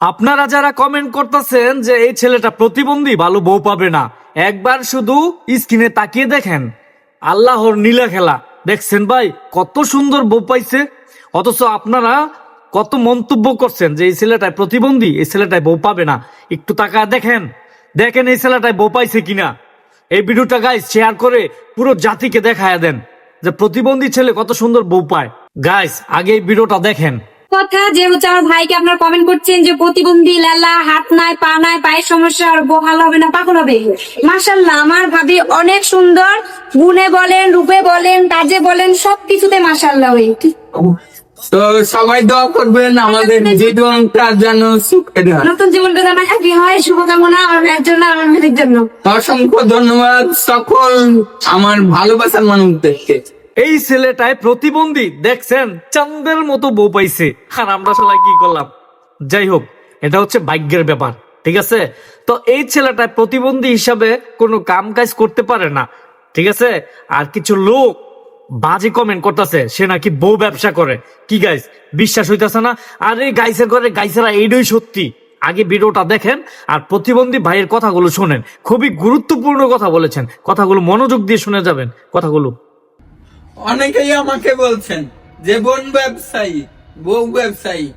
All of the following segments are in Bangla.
আপনারা যারা কমেন্ট করতেছেন যে এই ছেলেটা প্রতিবন্ধী, ভালো বউ পাবে না, একবার শুধু স্ক্রিনে তাকিয়ে দেখেন। আল্লাহর নীলা খেলা। দেখছেন ভাই, কত সুন্দর বউ পাইছে। অথচ আপনারা কত মন্তব্য করছেন যে এই ছেলেটায় প্রতিবন্ধী, এই ছেলেটায় বউ পাবে না। একটু তাকায় দেখেন। দেখেন এই ছেলেটায় বউ পাইছে কিনা। এই ভিডিওটা গাইজ শেয়ার করে পুরো জাতিকে দেখায় দেন যে প্রতিবন্ধী ছেলে কত সুন্দর বউ পায়। গাইজ আগে এই ভিডিওটা দেখেন। কথা যে হচ্ছে আমার ভাইকে আপনারা কমেন্ট করছেন যে প্রতিবন্ধী লালা হাত নাই পা নাই পায়ের সমস্যা আর বউ ভালো হবে না পাগল হবে। মাসাল্লাহ আমার ভাবি অনেক সুন্দর। গুণে বলেন রূপে বলেন কাজে বলেন সবকিছুতে মাসাল্লাহ ওই। তো সবাই দোয়া করবেন আমাদের হয় নতুন জীবনটা যেন হ্যাপি হয় শুভকামনা আমার জন্য আমার জন্য। অসংখ্য ধন্যবাদ সকল আমার ভালোবাসার মানুষদেরকে। এই ছেলেটায় প্রতিবন্ধী, দেখছেন? চান্দের মতো বউ পাইছে। আর আমরা সবাই কি করলাম? যাই হোক, এটা হচ্ছে ভাগ্যের ব্যাপার, ঠিক আছে? তো এই ছেলেটায় প্রতিবন্ধী হিসাবে কোনো কাম কাজ করতে পারে না, ঠিক আছে? আর কিছু লোক বাজে কমেন্ট করতেছে, সে নাকি বউ ব্যবসা করে। কি গাইস বিশ্বাস হইতাছে না? আর এই গাইসের করে গাইসেরা এইটাই সত্যি। আগে ভিডিওটা দেখেন, আর প্রতিবন্ধী ভাইয়ের কথাগুলো শোনেন। খুবই গুরুত্বপূর্ণ কথা বলেছেন। কথাগুলো মনোযোগ দিয়ে শুনে যাবেন। কথাগুলো অনেকেই আমাকে বলছেন যে বোন ব্যবসায়ী, বউ ব্যবসায়ী,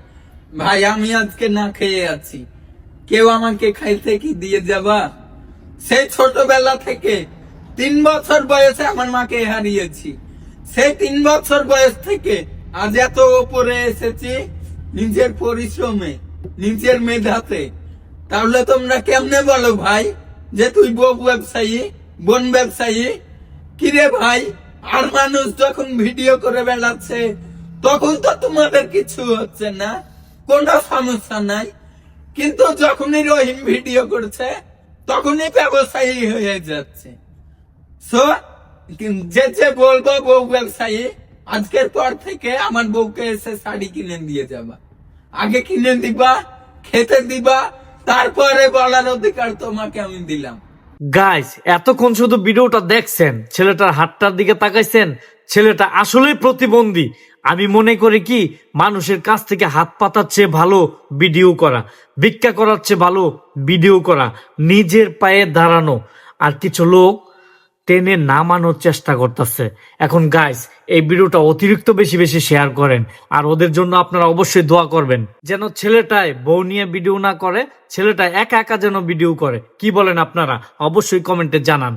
ভাই, আমি আজকে না খেয়ে আছি। কেউ আমাকে খাইতে কি দিয়ে যাবা? সেই ছোটবেলা থেকে তিন বছর বয়সে আমার মাকে হারিয়েছি। সেই তিন বছর বয়স থেকে আজ এত ওপরে এসেছি নিজের পরিশ্রমে, নিজের মেধাতে। তাহলে তোমরা কেমনে বলো ভাই যে তুই বউ ব্যবসায়ী, বোন ব্যবসায়ী? কিরে ভাই আর মানুষ যখন ভিডিও করে বেড়াচ্ছে, তখন তো তোমাদের কিছু হচ্ছে না, কোনো সমস্যা নাই। কিন্তু যখনই রহিম ভিডিও করছে, তখনই ব্যবসায়ী হয়ে যাচ্ছে। সো যে যে বলব বউ ব্যবসায়ী, আজকের পর থেকে আমার বউকে এসে শাড়ি কিনে দিয়ে যাবা। আগে কিনে দিবা, খেতে দিবা, তারপরে বলার অধিকার তোমাকে আমি দিলাম। গাইস এতক্ষণ শুধু ভিডিওটা দেখছেন, ছেলেটার হাতটার দিকে তাকাইছেন, ছেলেটা আসলেই প্রতিবন্ধী। আমি মনে করি কি, মানুষের কাছ থেকে হাত পাতার চেয়ে ভালো ভিডিও করা, ভিক্ষা করার চেয়ে ভালো ভিডিও করা, নিজের পায়ে দাঁড়ানো। আর কিছু লোক টেনে নামানোর চেষ্টা করতেছে। এখন গাইস এই ভিডিওটা অতিরিক্ত বেশি বেশি শেয়ার করেন আর ওদের জন্য আপনারা অবশ্যই দোয়া করবেন। যেন ছেলেটায় বউ নিয়ে ভিডিও না করে ছেলেটা একা একা যেন ভিডিও করে। কি বলেন আপনারা? অবশ্যই কমেন্টে জানান।